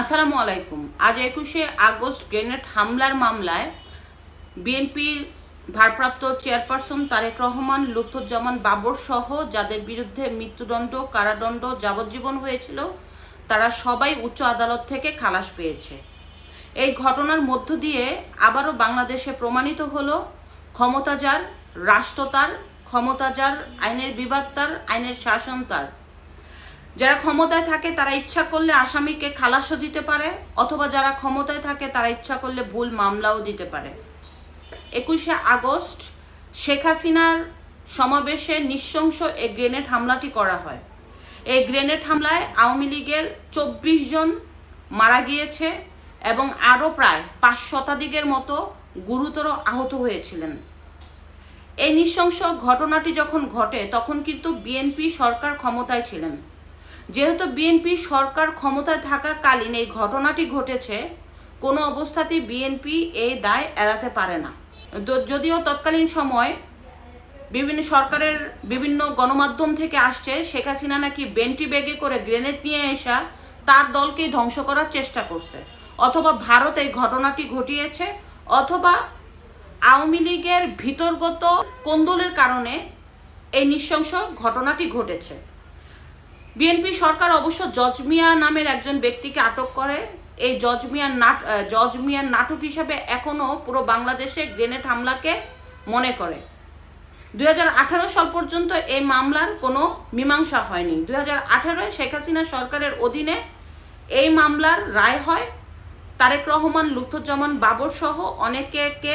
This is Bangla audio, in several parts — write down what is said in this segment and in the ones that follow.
আসসালামু আলাইকুম। আজ একুশে আগস্ট গ্রেনেড হামলার মামলায় বিএনপির ভারপ্রাপ্ত চেয়ারপারসন তারেক রহমান, লুৎফুজ্জামান বাবর সহ যাদের বিরুদ্ধে মৃত্যুদণ্ড, কারাদণ্ড যাবজ্জীবন হয়েছিল, তারা সবাই উচ্চ আদালত থেকে খালাস পেয়েছে। এই ঘটনার মধ্য দিয়ে আবারও বাংলাদেশে প্রমাণিত হল ক্ষমতা যার রাষ্ট্র তার ক্ষমতা যার আইনের বিভাগ তার, আইনের শাসন তার। যারা ক্ষমতায় থাকে তারা ইচ্ছা করলে আসামিকে খালাসও দিতে পারে, অথবা যারা ক্ষমতায় থাকে তারা ইচ্ছা করলে ভুল মামলাও দিতে পারে। একুশে আগস্ট, শেখ হাসিনার সমাবেশে নৃশংস এই গ্রেনেড হামলাটি করা হয়। এই গ্রেনেড হামলায় আওয়ামী লীগের চব্বিশ জন মারা গিয়েছে এবং আরও প্রায় পাঁচ শতাধিকের মতো গুরুতর আহত হয়েছিলেন। এই নৃশংস ঘটনাটি যখন ঘটে, তখন কিন্তু বিএনপি সরকার ক্ষমতায় ছিলেন। যেহেতু বিএনপি সরকার ক্ষমতায় থাকাকালীন এই ঘটনাটি ঘটেছে, কোনো অবস্থাতেই বিএনপি এই দায় এড়াতে পারে না। যদিও তৎকালীন সময় বিভিন্ন সরকারের বিভিন্ন গণমাধ্যম থেকে আসছে, শেখ হাসিনা নাকি বেন্টি ব্যাগে করে গ্রেনেড নিয়ে এসা তার দলকেই ধ্বংস করার চেষ্টা করছে। অথবা ভারত এই ঘটনাটি ঘটিয়েছে, অথবা আওয়ামী লীগের ভিতরগত কোন্দলের কারণে এই নৃশংস ঘটনাটি ঘটেছে। বিএনপি সরকার অবশ্য জজমিয়া নামের একজন ব্যক্তিকে আটক করে। এই জজমিয়ার নাট আহ, জজ মিয়ার নাটক হিসাবে এখনও পুরো বাংলাদেশে গ্রেনেড হামলাকে মনে করে। দু হাজার আঠারো সাল পর্যন্ত এই মামলার কোনো মীমাংসা হয়নি। দুই হাজার আঠারোয় শেখ হাসিনা সরকারের অধীনে এই মামলার রায় হয়। তারেক রহমান লুৎফুজ্জামান বাবর সহ অনেকেকে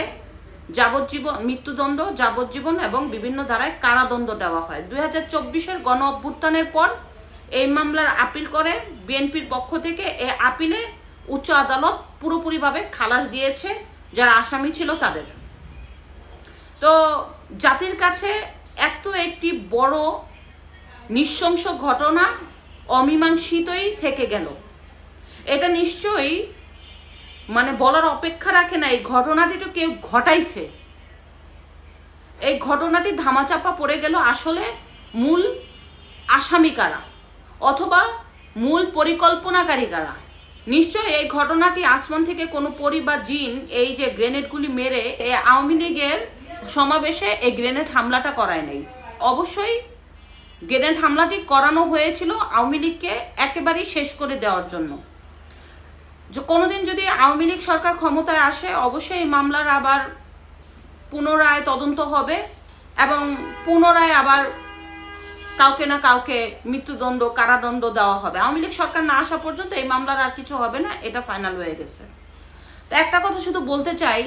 যাবজ্জীবন মৃত্যুদণ্ড যাবজ্জীবন এবং বিভিন্ন ধারায় কারাদণ্ড দেওয়া হয়। দুই হাজার চব্বিশের গণ অভ্যুত্থানের পর এই মামলার আপিল করে বিএনপির পক্ষ থেকে এই আপিলে উচ্চ আদালত পুরোপুরিভাবে খালাস দিয়েছে যারা আসামি ছিল তাদের। তো জাতির কাছে এত একটি বড় নৃশংস ঘটনা অমীমাংসিতই থেকে গেল। এটা নিশ্চয়ই মানে বলার অপেক্ষা রাখে না, এই ঘটনাটি তো কেউ ঘটাইছে। এই ঘটনাটি ধামাচাপা পড়ে গেল আসলে মূল আসামি কারা? অথবা মূল পরিকল্পনাকারী কারা নিশ্চয়ই এই ঘটনাটি আসমান থেকে কোনো পরি বা জিন এই যে গ্রেনেডগুলি মেরে এই আওয়ামী লীগের সমাবেশে এই গ্রেনেড হামলাটা করায় নাই। অবশ্যই গ্রেনেড হামলাটি করানো হয়েছিল আওয়ামী লীগকে একেবারেই শেষ করে দেওয়ার জন্য। কোনোদিন যদি আওয়ামী লীগ সরকার ক্ষমতায় আসে, অবশ্যই এই মামলার আবার পুনরায় তদন্ত হবে এবং পুনরায় আবার কাউকে না কাউকে মৃত্যুদণ্ড, কারাদণ্ড দেওয়া হবে। আওয়ামী লীগ সরকার না আসা পর্যন্ত এই মামলার আর কিছু হবে না, এটা ফাইনাল হয়ে গেছে। তো একটা কথা শুধু বলতে চাই,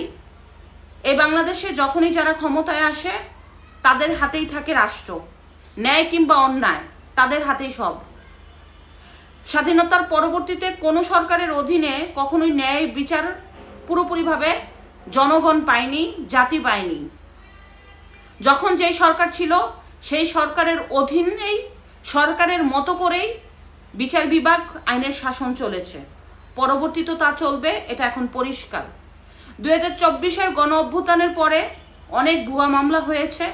এই বাংলাদেশে যখনই যারা ক্ষমতায় আসে, তাদের হাতেই থাকে রাষ্ট্র। ন্যায় কিংবা অন্যায়, তাদের হাতেই সব। স্বাধীনতার পরবর্তীতে কোনো সরকারের অধীনে কখনোই ন্যায় বিচার পুরোপুরিভাবে জনগণ পায়নি, জাতি পায়নি। যখন যেই সরকার ছিল সেই সরকারের অধীনেই, সরকারের মতো করেই বিচার বিভাগ আইনের শাসন চলেছে। পরবর্তীতে তা চলবে, এটা এখন পরিষ্কার। দু হাজার চব্বিশের গণ অভ্যুত্থানের পরে অনেক ভুয়া মামলা হয়েছে,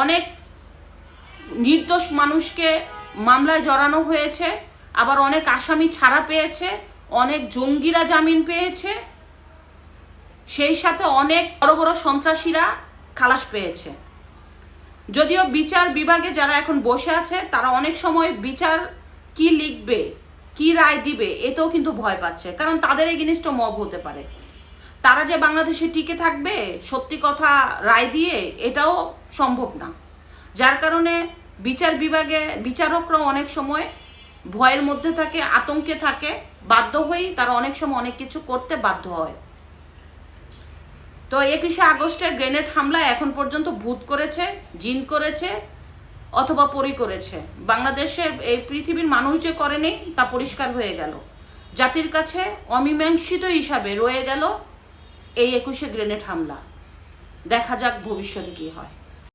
অনেক নির্দোষ মানুষকে মামলায় জড়ানো হয়েছে, আবার অনেক আসামি ছাড়া পেয়েছে, অনেক জঙ্গিরা জামিন পেয়েছে, সেই সাথে অনেক বড় বড় সন্ত্রাসীরা খালাস পেয়েছে। যদিও বিচার বিভাগে যারা এখন বসে আছে, তারা অনেক সময় বিচার কি লিখবে, কি রায় দিবে, এতেও কিন্তু ভয় পাচ্ছে। কারণ তাদের এই জিনিসটা মব হতে পারে। তারা যে বাংলাদেশে টিকে থাকবে, সত্যি কথা রায় দিয়ে, এটাও সম্ভব না। যার কারণে বিচার বিভাগে, বিচারকরাও অনেক সময় ভয়ের মধ্যে থাকে, আতঙ্কে থাকে, বাধ্য হয়েই তারা অনেক সময় অনেক কিছু করতে বাধ্য হয়। তো একুশে আগস্টের গ্রেনেড হামলা এখন পর্যন্ত ভূত করেছে, জিন করেছে, অথবা পরি করেছে। বাংলাদেশে এই পৃথিবীর মানুষ যে করেনি তা পরিষ্কার হয়ে গেল। জাতির কাছে অমীমাংসিত হিসাবে রয়ে গেল এই একুশে গ্রেনেড হামলা। দেখা যাক ভবিষ্যতে কী হয়।